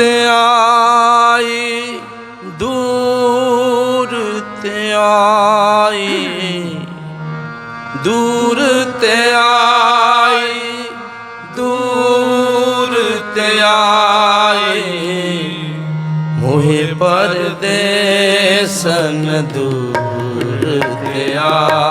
ਤੇ ਆਈ, ਦੂਰ ਤੇ ਆਈ, ਦੂਰ ਤੇ ਆਈ, ਦੂਰ ਤੇ ਆਈ। ਮੋਹਿ ਪਰਦੇਸਨ ਦੂਰ ਤੇ ਆਈ।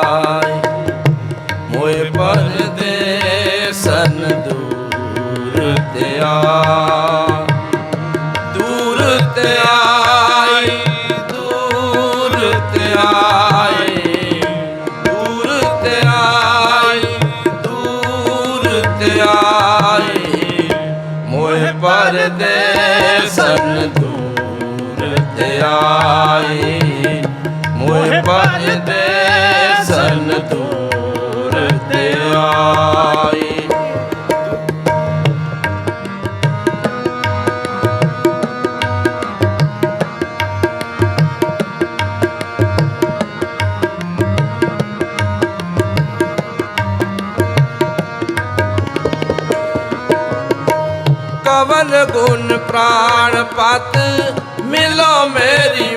ਪਰਦੇਸਨ ਦੂਰ ਤੇ ਆਈ ਮੋਹਿ ਪਰਦੇਸਨ ਦੂਰ ਤੇ ਆਈ ਗੁਣ ਪ੍ਰਾਣ ਪਤ ਮਿਲੋ ਮੇਰੀ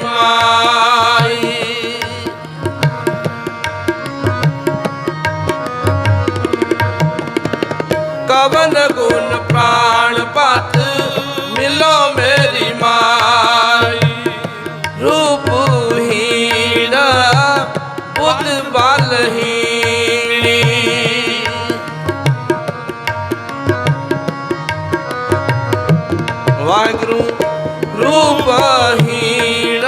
ਵਾਹਿਗੁਰੂ ਰੂਪਹੀਣ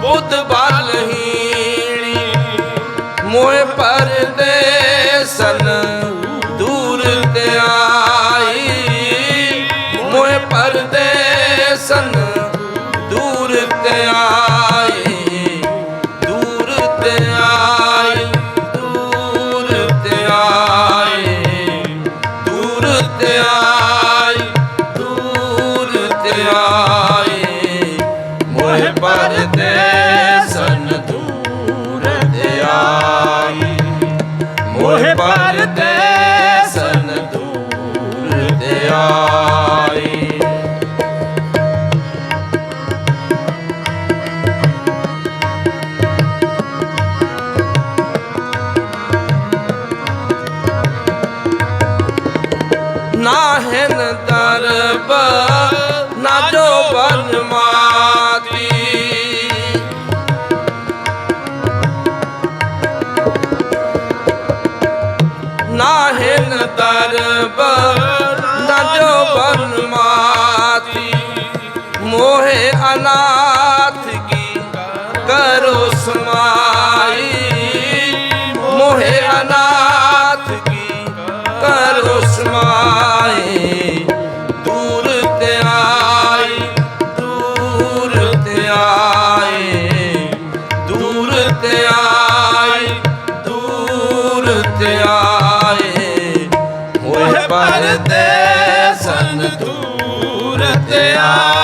ਬੁੱਧ ਬਲਹੀਣੀ ਮੋਹਿ ਪਰਦੇਸਨ ਦੂਰ ਤੇ ਆਈ। ਮੋਹਿ ਪਰਦੇਸਨ ਦੂਰ ਦੂਰ ਮੋਹਿ ਅਨਾਥ ਕੀ ਕਰੋ ਸਮਾਈ? ਮੋਹਿ ਅਨਾਥ ਕੀ ਕਰੋ ਸਮਾਈ? ਦੂਰ ਤੇ ਆਈ, ਦੂਰ ਤੇ ਆਈ, ਦੂਰ ਤੇ ਆਈ, ਦੂਰ ਤੇ ਆਈ। ਮੋਹਿ ਪਰਦੇਸਨ ਦੂਰ ਤੇ ਆਈ।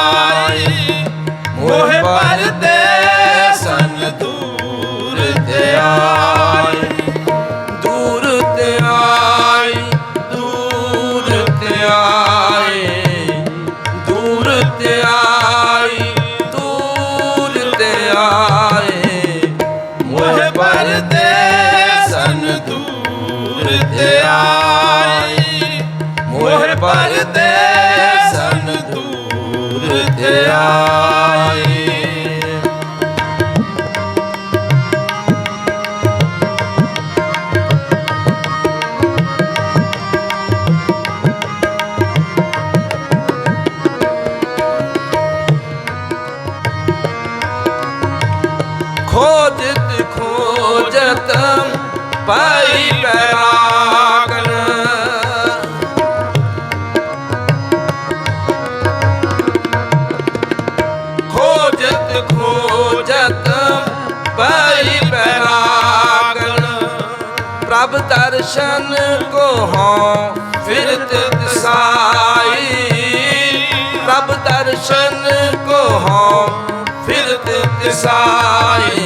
ਦਰਸ਼ਨ ਕੋ ਹਾਂ ਫਿਰਤ ਦਿਸਾਈ ਪ੍ਰਭ ਦਰਸ਼ਨ ਕੋ ਹਾਂ ਫਿਰਤ ਦਿਸਾਈ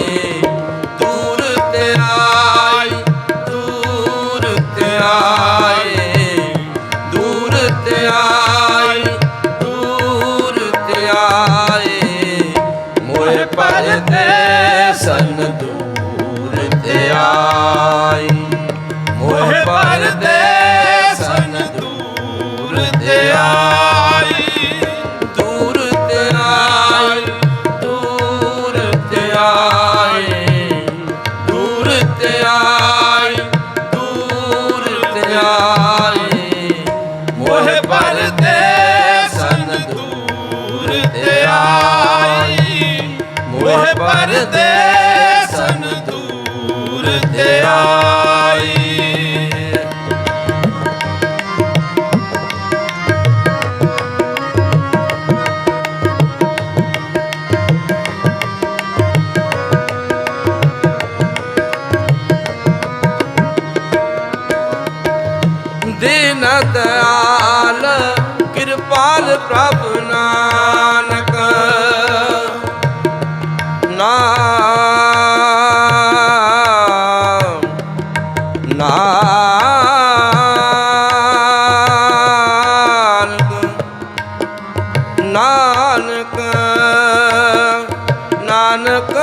ਦਇਆਲ ਕਿਰਪਾਲ ਪ੍ਰਭ ਨਾਨਕ। ਨਾਮ ਨਾਨਕ ਨਾਨਕ ਨਾਨਕ।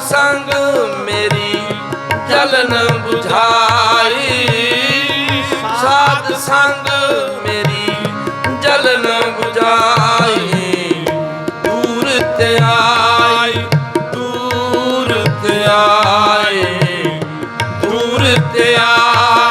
ਸੰਗ ਮੇਰੀ ਜਲਨ 부ਝਾਈ ਸਾਧ ਸੰਗ ਮੇਰੀ ਜਲਨ 부ਝਾਈ ਦੂਰ ਤੇ ਆਈ, ਦੂਰ ਤੇ ਆਈ, ਦੂਰ ਤੇ ਆਈ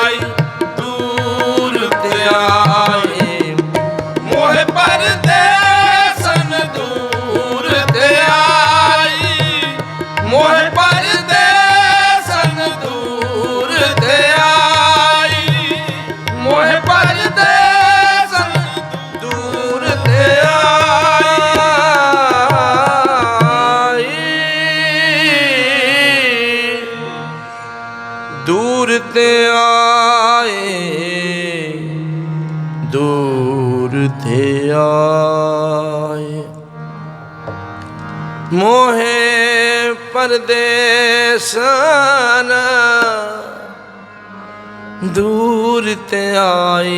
ਦੂਰ ਤੇ ਮੋਹ ਪਰਦੇਸਨ ਦੂਰ ਤੇ ਆਏ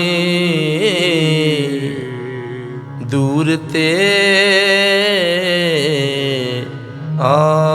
ਦੂਰ ਤੇ ਆਏ।